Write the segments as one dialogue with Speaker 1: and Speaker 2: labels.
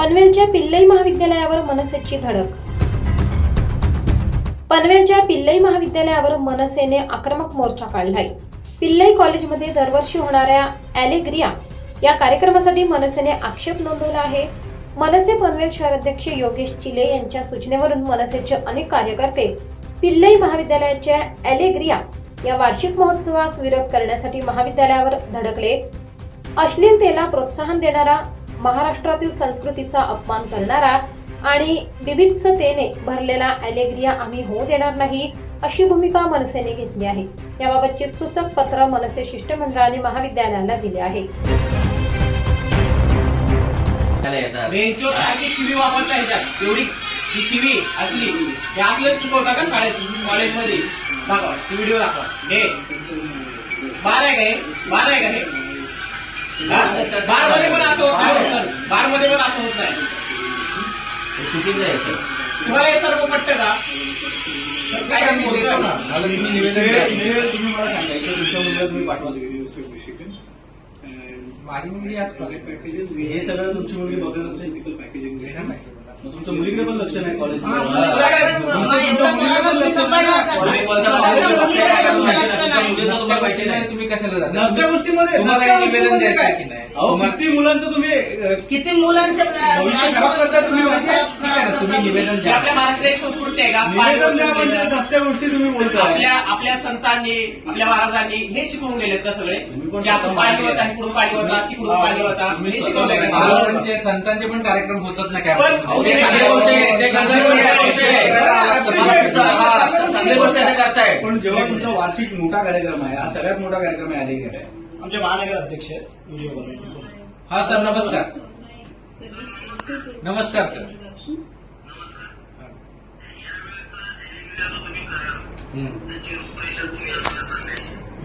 Speaker 1: पनवेलच्या पिल्लई महाविद्यालयावर मनसेची धडक. पनवेलच्या पिल्लई महाविद्यालयावर मनसेने आक्रमक मोर्चा काढलाय. पिल्लई कॉलेजमध्ये दरवर्षी होणाऱ्या ॲलेग्रिया या कार्यक्रमासाठी मनसेने आक्षेप नोंदवला आहे. मनसे पनवेल शहराध्यक्ष योगेश चिले यांच्या सूचनेवरून मनसेचे अनेक कार्यकर्ते पिल्लई महाविद्यालयाच्या ॲलेग्रिया या वार्षिक महोत्सवास विरोध करण्यासाठी महाविद्यालयावर धडकले. अश्लीलतेला प्रोत्साहन देणारा महाराष्ट्रातील संस्कृतीचा अपमान करणारा आणि विविधतेने भरलेला ॲलेग्रिया आम्ही होऊ देणार नाही अशी भूमिका मनसेने घेतली आहे. याबाबतचे सूचक पत्र मनसे शिष्टमंडळाने महाविद्यालयाला दिले आहे.
Speaker 2: शिवी ही असली हे शिकवता का शाळेत कॉलेजमध्ये? दाखवा ती व्हिडिओ दाखवा. हे बार आहे का हे? बार आहे का हे? बारमध्ये पण असं होत नाही. सर बारमध्ये पण असं होत नाही.
Speaker 3: हे चुकीचं आहे सर.
Speaker 2: तुम्हाला हे सर्व पटतं का? तर काय तुम्ही बोलता ना.
Speaker 4: मला तुम्ही निवेदन द्या. तुम्ही मला सांगा. एका दिवसामध्ये तुम्ही पाठवा माझी मुलगी आज हे सगळं तुमची मुलगी बघत असते मग तुमच्या मुलीकडे पण लक्ष नाही कॉलेज
Speaker 3: तुम्ही कशाला
Speaker 4: गोष्टीमध्ये
Speaker 3: तुम्हाला
Speaker 4: नसत्या
Speaker 3: निवेदन
Speaker 4: गोष्टीमध्ये
Speaker 3: द्यायचं
Speaker 4: काय?
Speaker 3: की नाही?
Speaker 4: अहो किती मुलांचं तुम्ही
Speaker 5: किती मुलांचे
Speaker 4: भविष्य खराब करताय तुम्ही माहिती आहे?
Speaker 3: ठीक आहे ना, तुम्ही निवेदन द्या.
Speaker 2: आपल्या महाराष्ट्राची संस्कृती आहे का?
Speaker 4: निवेदन द्या म्हणजे
Speaker 2: पाणी
Speaker 4: गोष्टी तुम्ही बोलताय
Speaker 2: आपल्या आपल्या संतांनी आपल्या महाराजांनी हे शिकवून गेलेत का सगळे?
Speaker 4: पण
Speaker 2: की असं पाणी होता. तिकडून पाणी होता तिकडून पाणी होता हे शिकवलंय का.
Speaker 3: महाराजांचे संतांचे पण कार्यक्रम होतात ना
Speaker 2: पण
Speaker 3: अहो, ते चांगली गोष्ट आहे. ते चांगली गोष्ट आहे. हा, चांगली गोष्ट आहे, ते करताय
Speaker 4: पण जेव्हा तुमचा वार्षिक मोठा कार्यक्रम आहे हा सगळ्यात मोठा कार्यक्रम आहे आलेला आहे
Speaker 6: आमचे महानगर अध्यक्ष आहेत व्हिडिओ
Speaker 3: हा सर नमस्कार. नमस्कार सर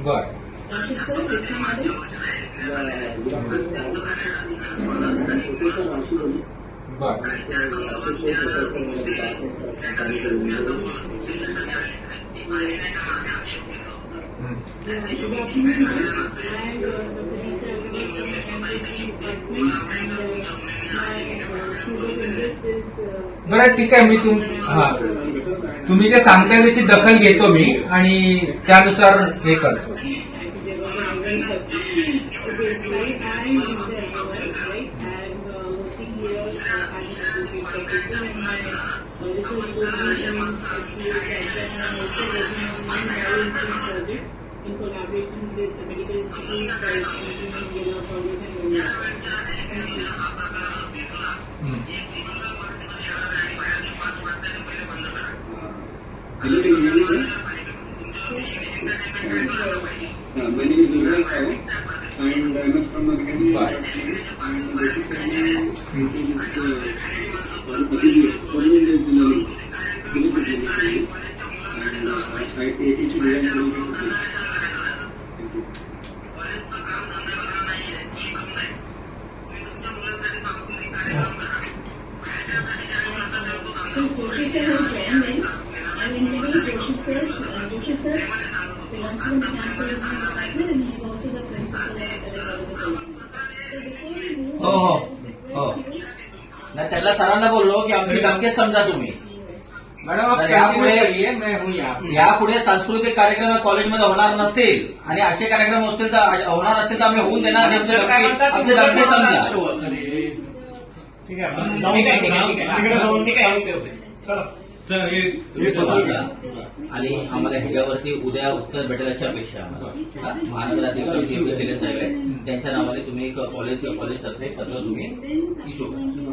Speaker 3: बर बर बरं ठीक आहे मी तुम हा तुम्ही जे सांगताय त्याची दखल घेतो मी आणि त्यानुसार हे करतो
Speaker 7: in collaboration with the Medical Institute, College, Engineering, Yellow College, and University. Thank you.
Speaker 8: Hello, you is and I'm from a mechanical department, and basically it is the one is learning,
Speaker 7: sir. Uh, Joshi sir the mechanical engineering department and he is also the principal of Tele College. So before we move,
Speaker 3: Oh, oh,
Speaker 7: I
Speaker 3: oh.
Speaker 7: request you.
Speaker 3: नाही त्याला सरांना बोललो की आमची धमकेच समजा तुम्ही
Speaker 7: Yes.
Speaker 4: Madam
Speaker 3: तर यापुढे यापुढे सांस्कृतिक कार्यक्रम कॉलेजमध्ये होणार नसतील आणि असे कार्यक्रम असतील तर होणार असतील तर आम्ही होऊन देणार नाही.
Speaker 2: सर काय म्हणतात
Speaker 3: आमचे धमके समजा
Speaker 6: ठीक आहे आपण
Speaker 2: ठीक
Speaker 6: जाऊन
Speaker 2: आहे ठीक आहे ठीक
Speaker 6: तिकडे जाऊन
Speaker 2: आहे ठीक आहे ओके ओके
Speaker 6: चला
Speaker 3: तुम्ही तो वाचा. आणि आम्हाला ह्याच्यावरती उद्या उत्तर भेटेल अशी अपेक्षा आहे आम्हाला. हा? महानगराध्यक्ष साहेब आहेत. त्यांच्या नावाने तुम्ही एक कॉलेज कॉलेज तर्फे पत्र तुम्ही इश्यू करा.